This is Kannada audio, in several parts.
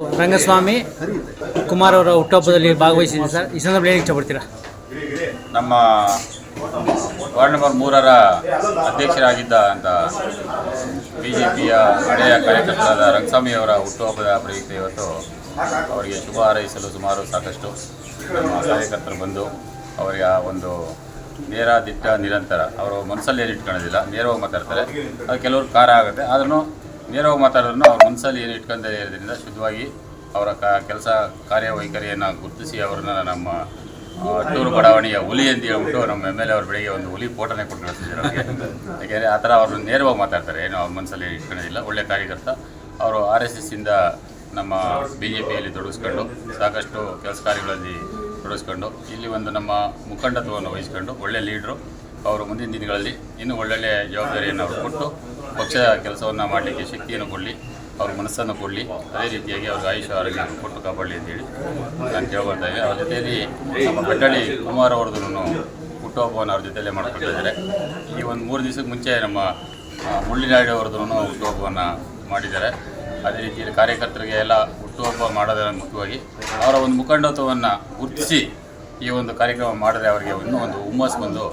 ರಂಗಸ್ವಾಮಿ ಕುಮಾರ್ ಅವರ ಹುಟ್ಟುಹಬ್ಬದಲ್ಲಿ ಭಾಗವಹಿಸಿದ್ದೀನಿ ಸರ್. ಈ ಸಂದರ್ಭದಲ್ಲಿ ಏನು ಇಷ್ಟಪಡ್ತೀರಾ? ನಮ್ಮ ವಾರ್ಡ್ ನಂಬರ್ ಮೂರರ ಅಧ್ಯಕ್ಷರಾಗಿದ್ದ ಅಂತ ಬಿ ಜೆ ಪಿಯ ಹಳೆಯ ಕಾರ್ಯಕರ್ತರಾದ ರಂಗಸ್ವಾಮಿ ಅವರ ಹುಟ್ಟುಹಬ್ಬದ ಪ್ರಯುಕ್ತ ಇವತ್ತು ಅವರಿಗೆ ಶುಭ ಹಾರೈಸಲು ಸುಮಾರು ಸಾಕಷ್ಟು ನಮ್ಮ ಕಾರ್ಯಕರ್ತರು ಬಂದು ಅವರಿಗೆ ಆ ಒಂದು ನೇರ ದಿಟ್ಟ ನಿರಂತರ, ಅವರು ಮನಸ್ಸಲ್ಲಿ ಏನು ಇಟ್ಕೊಳ್ಳೋದಿಲ್ಲ ನೇರವಾಗಿ ಮಾತಾಡ್ತಾರೆ. ಅದು ಕೆಲವರು ಕಾರ ಆಗುತ್ತೆ. ಆದ್ರೂ ನೇರವಾಗಿ ಮಾತಾಡೋದನ್ನು ಅವ್ರ ಮನಸ್ಸಲ್ಲಿ ಏನು ಇಟ್ಕೊಂಡೇ ಇರೋದ್ರಿಂದ ಶುದ್ಧವಾಗಿ ಅವರ ಕ, ಕೆಲಸ ಕಾರ್ಯವೈಖರಿಯನ್ನು ಗುರುತಿಸಿ ಅವ್ರನ್ನ ನಮ್ಮ ಟೂರು ಬಡಾವಣೆಯ ಹುಲಿ ಅಂತ ಹೇಳ್ಬಿಟ್ಟು ನಮ್ಮ ಎಂ ಎಲ್ ಎ ಅವ್ರ ಬೆಳಿಗ್ಗೆ ಒಂದು ಹುಲಿ ಫೋಟೋನೇ ಕೊಟ್ಟು ಕಳಿಸಿದ್ರು ಅವ್ರಿಗೆ. ಯಾಕೆಂದರೆ ಆ ಥರ ಅವ್ರನ್ನ ನೇರವಾಗಿ ಮಾತಾಡ್ತಾರೆ. ಏನೋ ಅವ್ರ ಮನಸ್ಸಲ್ಲಿ ಇಟ್ಕೊಳ್ಳೋದಿಲ್ಲ ಒಳ್ಳೆ ಕಾರ್ಯಕರ್ತ. ಅವರು ಆರ್ ಎಸ್ ಎಸ್ಸಿಂದ ನಮ್ಮ ಬಿ ಜೆ ಪಿಯಲ್ಲಿ ತೊಡಗಿಸ್ಕೊಂಡು ಸಾಕಷ್ಟು ಕೆಲಸ ಕಾರ್ಯಗಳಲ್ಲಿ ತೊಡಗಿಸ್ಕೊಂಡು ಇಲ್ಲಿ ಒಂದು ನಮ್ಮ ಮುಖಂಡತ್ವವನ್ನು ವಹಿಸ್ಕೊಂಡು ಒಳ್ಳೆ ಲೀಡ್ರು. ಅವರು ಮುಂದಿನ ದಿನಗಳಲ್ಲಿ ಇನ್ನೂ ಒಳ್ಳೊಳ್ಳೆ ಜವಾಬ್ದಾರಿಯನ್ನು ಅವರು ಕೊಟ್ಟು ಪಕ್ಷದ ಕೆಲಸವನ್ನು ಮಾಡಲಿಕ್ಕೆ ಶಕ್ತಿಯನ್ನು ಕೊಡಲಿ, ಅವ್ರ ಮನಸ್ಸನ್ನು ಕೊಡಲಿ, ಅದೇ ರೀತಿಯಾಗಿ ಅವ್ರಿಗೆ ಆಯುಷ ಆರೋಗ್ಯ ಕೊಟ್ಟು ಕಾಪಾಡಲಿ ಅಂತೇಳಿ ನಾನು ಕೇಳ್ಕೊಳ್ತಾ ಇದ್ದೀನಿ ಅವ್ರ ಜೊತೆಯಲ್ಲಿ ನಮ್ಮ ಬೆಟ್ಟಳ್ಳಿ ಕುಮಾರ್ ಅವ್ರದ್ದು ಹುಟ್ಟುಹಬ್ಬವನ್ನು ಅವ್ರ ಜೊತೆಯಲ್ಲೇ ಮಾಡ್ಕೊಳ್ತಾ ಇದ್ದಾರೆ. ಈ ಒಂದು ಮೂರು ದಿವಸಕ್ಕೆ ಮುಂಚೆ ನಮ್ಮ ಮುಳ್ಳಿನಾಯ್ಡು ಅವ್ರದ್ದು ಹುಟ್ಟುಹಬ್ಬವನ್ನು ಮಾಡಿದ್ದಾರೆ. ಅದೇ ರೀತಿಯಲ್ಲಿ ಕಾರ್ಯಕರ್ತರಿಗೆ ಎಲ್ಲ ಹುಟ್ಟುಹಬ್ಬ ಮಾಡೋದರ ಮುಖ್ಯವಾಗಿ ಅವರ ಒಂದು ಮುಖಂಡತ್ವವನ್ನು ಗುರುತಿಸಿ ಈ ಒಂದು ಕಾರ್ಯಕ್ರಮ ಮಾಡಿದ್ರೆ ಅವರಿಗೆ ಇನ್ನೂ ಒಂದು ಹುಮ್ಮಸ್ ಬಂದು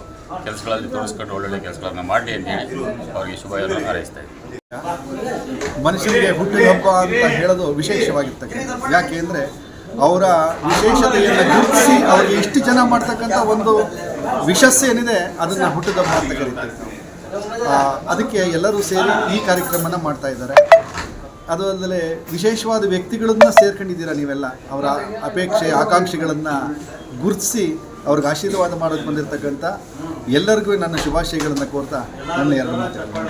ಕೆಲಸಗಳಲ್ಲಿ ತೋರಿಸ್ಕೊಂಡು ಒಳ್ಳೊಳ್ಳೆ ಕೆಲಸಗಳನ್ನ ಮಾಡಿ ಅಂತ ಹೇಳಿ ಅವರಿಗೆ ಶುಭವನ್ನು ಹಾರೈಸ್ತಾ ಇದ್ದೀನಿ. ಹುಟ್ಟಿದ ಹಬ್ಬ ಅಂತ ಹೇಳೋದು ವಿಶೇಷವಾಗಿರ್ತಕ್ಕಂಥ ಯಾಕೆ ಅಂದರೆ ಅವರ ವಿಶೇಷತೆಯನ್ನು ಗುರುತಿಸಿ ಅವರಿಗೆ ಎಷ್ಟು ಜನ ಮಾಡ್ತಕ್ಕಂಥ ಒಂದು ವಿಶಸ್ ಏನಿದೆ ಅದನ್ನು ಹುಟ್ಟಿದ ಹಬ್ಬ ಅಂತ ಕರಿತೀವಿ ಆ, ಅದಕ್ಕೆ ಎಲ್ಲರೂ ಸೇರಿ ಈ ಕಾರ್ಯಕ್ರಮನ ಮಾಡ್ತಾ ಇದ್ದಾರೆ. ಅದು ಅಲ್ಲದೆ ವಿಶೇಷವಾದ ವ್ಯಕ್ತಿಗಳನ್ನ ಸೇರ್ಕೊಂಡಿದ್ದೀರಾ ನೀವೆಲ್ಲ? ಅವರ ಅಪೇಕ್ಷೆ ಆಕಾಂಕ್ಷೆಗಳನ್ನು ಗುರುತಿಸಿ ಅವ್ರಿಗೆ ಆಶೀರ್ವಾದ ಮಾಡೋದು ಬಂದಿರತಕ್ಕಂಥ ಎಲ್ಲರಿಗೂ ನನ್ನ ಶುಭಾಶಯಗಳನ್ನು ಕೋರ್ತಾ ನನ್ನ ಎರಡು ಮಾತುಗಳು.